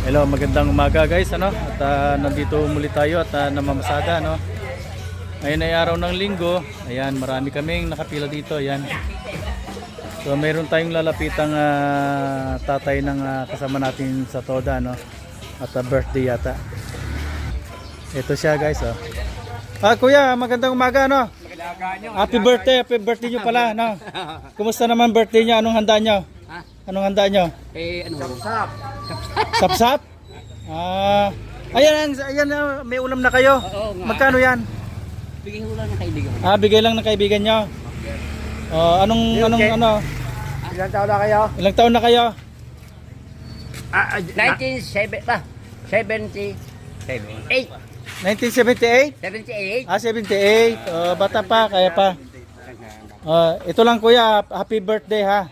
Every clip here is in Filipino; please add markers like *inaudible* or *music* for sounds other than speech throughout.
Hello, magandang umaga guys ano. At ah, nandito muli tayo at ah, namamasada no. Ngayon ay araw ng linggo. Ayan, marami kaming nakapila dito. Ayan. So mayroon tayong lalapitang ah, tatay ng ah, kasama natin sa Toda no. At ah, birthday yata. Ito siya guys oh. Ah kuya, magandang umaga no. Happy birthday, happy birthday nyo pala no. *laughs* Kumusta naman birthday nyo? Anong handa nyo? Ha? Anong handa nyo? Eh, ano? Sapsap? Ah, ayan, ayan, ah, may ulam na kayo. Oo nga. Magkano yan? Bigay ko lang ng kaibigan. Ah, bigay lang ng kaibigan nyo. Oh, anong, anong, ano? Ilang taon na kayo? Ilang taon na kayo? Ah, ah, 1970 pa. 70. 78. 1978? 78. Ah, 78. Oh, bata pa, kaya pa. Oh, ito lang kuya, happy birthday ha.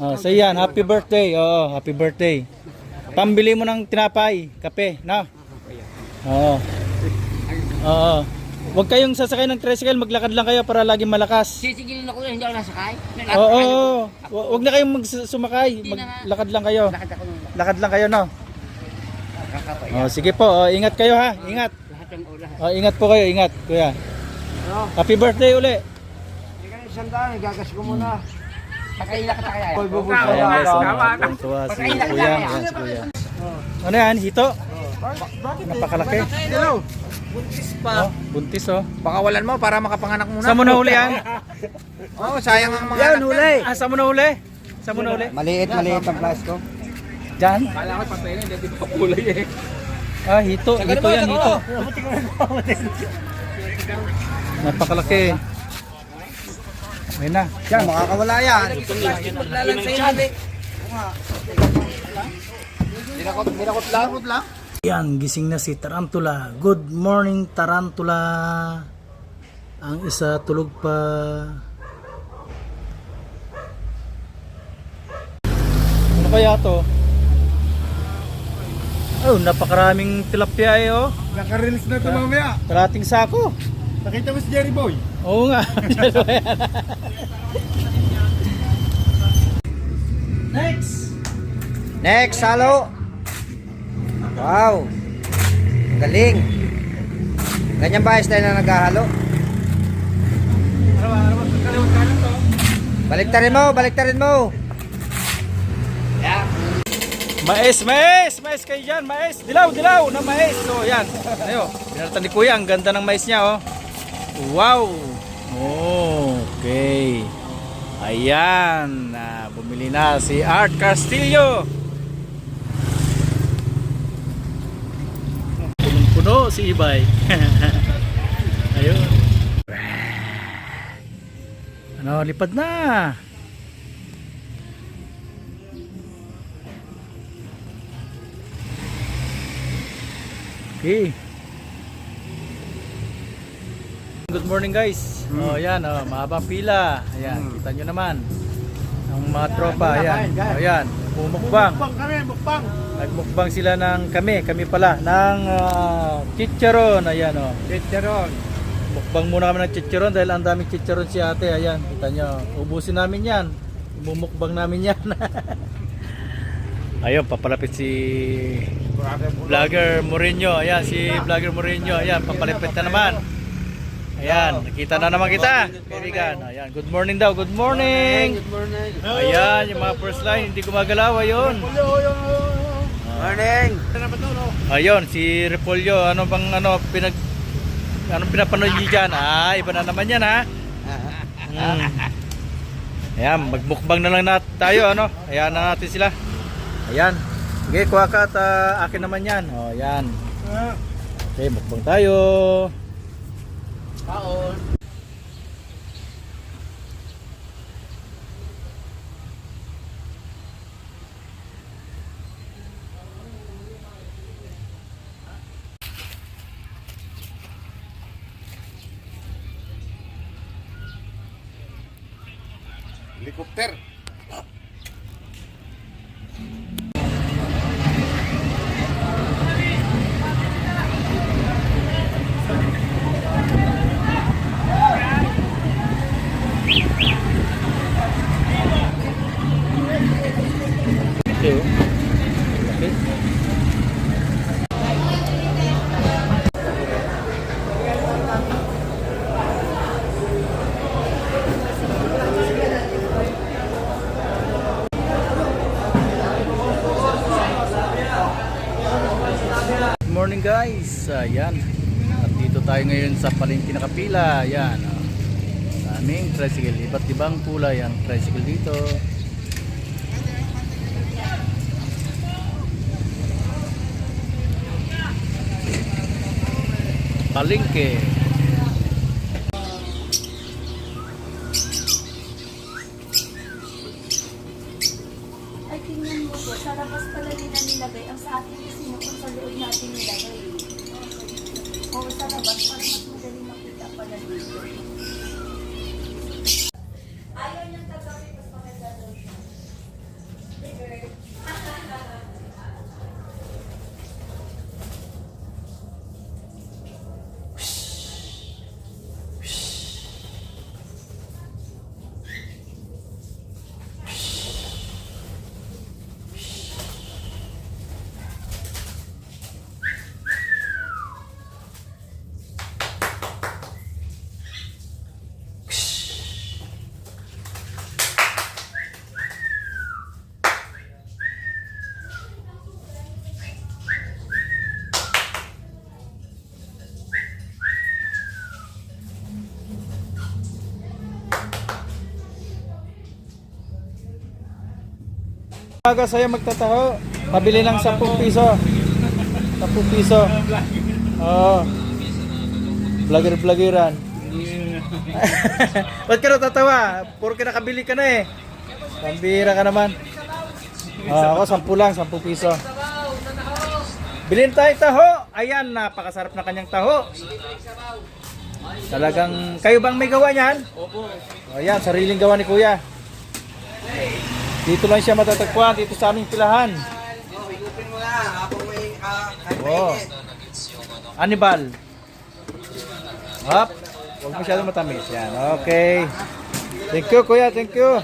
Oh, so yan, happy birthday. Oo, happy birthday. Pambili mo ng tinapay, kape, no? Oo. Oo. Huwag kayong sasakay ng tricycle, maglakad lang kayo para laging malakas. Sisigilin ako hindi ako nasakay. Oo. Hu- Huwag na kayong magsumakay, maglakad lang kayo. Lakad ako nung Lakad lang kayo, no? Oh, sige po, oh, ingat kayo ha. Ingat. Lahat ng oras. Oh, ingat po kayo, ingat, kuya. Happy birthday uli. Hindi ka na isang daan, gagas ko muna. Ayan guys, oh, tuwa si kuya. Ayan si kuya. Ano yan, hito? Napakalaki. Hello. Oh, buntis oh. Pakawalan mo para makapanganak muna. Saan mo nahuli yan? *laughs* Oo, sayang ang mga Yan, anak huli. Ah, saan mo nahuli? Saan mo nahuli? Maliit, maliit ang plastic. Diyan? Kala ko patay na, hindi pa kulay eh. Ah, hito. Hito yan, hito. Napakalaki. Ayun na. Yan, makakawala yan. Dinakot, dinakot lang. Dinakot lang. Yan, gising na si Tarantula. Good morning, Tarantula. Ang isa tulog pa. Ano kaya to? Oh, napakaraming tilapia eh oh. Naka-reels na ito mamaya. Kalating sako. Nakita mo si Jerry Boy? Oo nga. *laughs* Next. Next, halo. Wow. Ang galing. Ganyan ba style na naghahalo? Baliktarin mo, baliktarin mo. Mais, mais! Mais kayo dyan, mais! Dilaw, dilaw na mais! So, yan. Ayo, binaratan ni Kuya. Ang ganda ng mais niya, oh. Wow! Okay. Ayan. na bumili na si Art Castillo. Punong-puno si Ibay. *laughs* Ayun. Ano, lipad na. Okay. Good morning guys. Oh, yan oh, mahabang pila. Ayan, kita nyo naman. Ang mga tropa, ayan. Oh, yan, bumukbang. Bukbang kami, bukbang. Nagmukbang sila ng kami, kami pala, ng ah, chicharon. Ayan oh. Chicharon. Mukbang muna kami ng chicharon dahil ang daming chicharon si ate. Ayan, kita nyo. Ubusin namin yan. Bumukbang namin yan. *laughs* Ayun, papalapit si Vlogger Mourinho. Ayan, si Vlogger Mourinho. Ayan, papalapit na naman. Ayan, nakita na naman kita. Kaibigan. Ayan, good morning daw. Good morning. Good morning. Ayan, yung mga first line, hindi gumagalaw. Ayun. Morning. Ayun, si Repolyo. Ano bang ano, pinag... Anong pinapanood niyo dyan? Ah, iba na naman yan ha. Mm. Ayan, magmukbang na lang natin tayo, ano? Ayan na natin sila. Ayan. Okay, kuha ka at ah, akin naman yan. O, ayan. Okay, mukbang tayo. Kaon. Helicopter. Guys. Ayan. At dito tayo ngayon sa palengke na. Ayan. Oh. Daming tricycle. Iba't ibang kulay ang tricycle dito. Palengke. Ay, tingnan mo po. Sa labas pala nila nilagay. Ang sa atin kasi yung kung sa loob natin nilagay. Oo, sa labas. Para mas madali makita pala dito. Ayaw niyang tagawin. Mas maganda daw siya. Aga sa'yo magtataho. Pabili ng 10 piso. 10 piso. Oo. Vlogger-vloggeran. *laughs* Ba't ka natatawa? Puro ka nakabili ka na eh. Pambira ka naman. Ah, ako 10 lang, 10 piso. Bilhin tayo taho. Ayan, napakasarap na kanyang taho. Talagang, kayo bang may gawa niyan? Opo. Ayan, sariling gawa ni kuya. Dito lang siya matatagpuan, dito sa aming pilahan. Higupin mo na, habang may uh, Oo. Anibal. Hop. Huwag masyado matamis. Yan. Okay. Thank you, kuya. Thank you.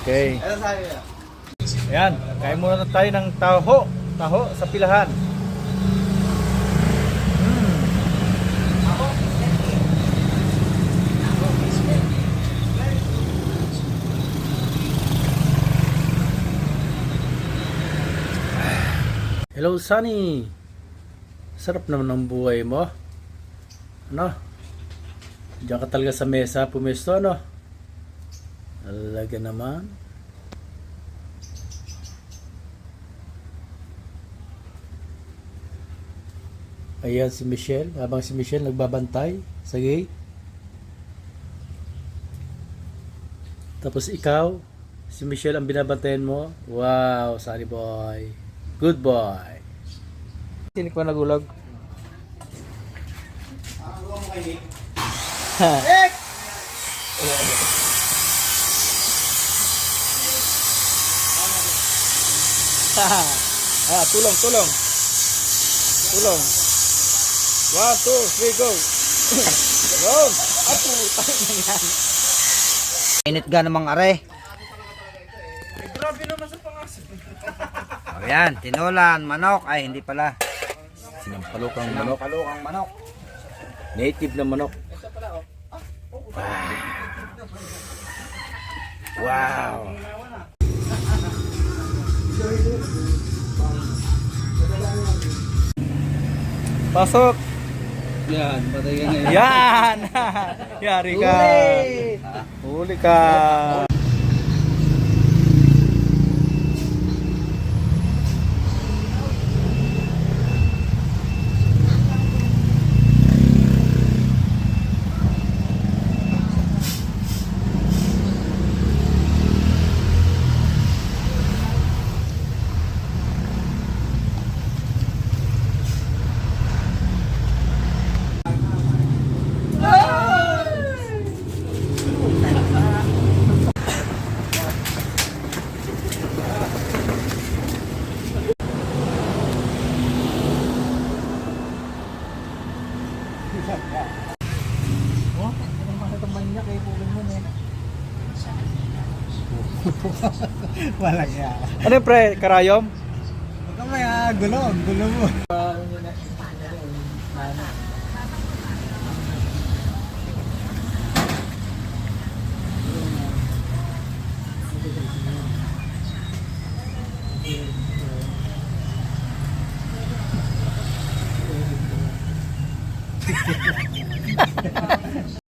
Okay. Ayan. Kain muna na tayo ng taho. Taho sa pilahan. Hello, Sunny. Sarap naman ng buhay mo. Ano? Diyan ka talaga sa mesa pumesto, ano? Talaga naman. Ayan si Michelle. Habang si Michelle nagbabantay sa gate. Tapos ikaw, si Michelle ang binabantayan mo. Wow, Sunny boy. Good boy. Sinik pa nagulog. ah, *laughs* tulong, tulong. Tulong. One, two, three, go. *coughs* go. Apo, tayo na yan. Init ga namang are. Grabe naman sa pangas. *laughs* O yan, tinulan, manok. Ay, hindi pala. Sinampalukang manok. Palukang manok. Native na manok. Wow. Pasok. Yan, patay ka na Yan. *laughs* Yari ka. Huli ka. Walang yan. Ano yung pre? Karayom? Huwag ka may ah, gulo. Gulo mo.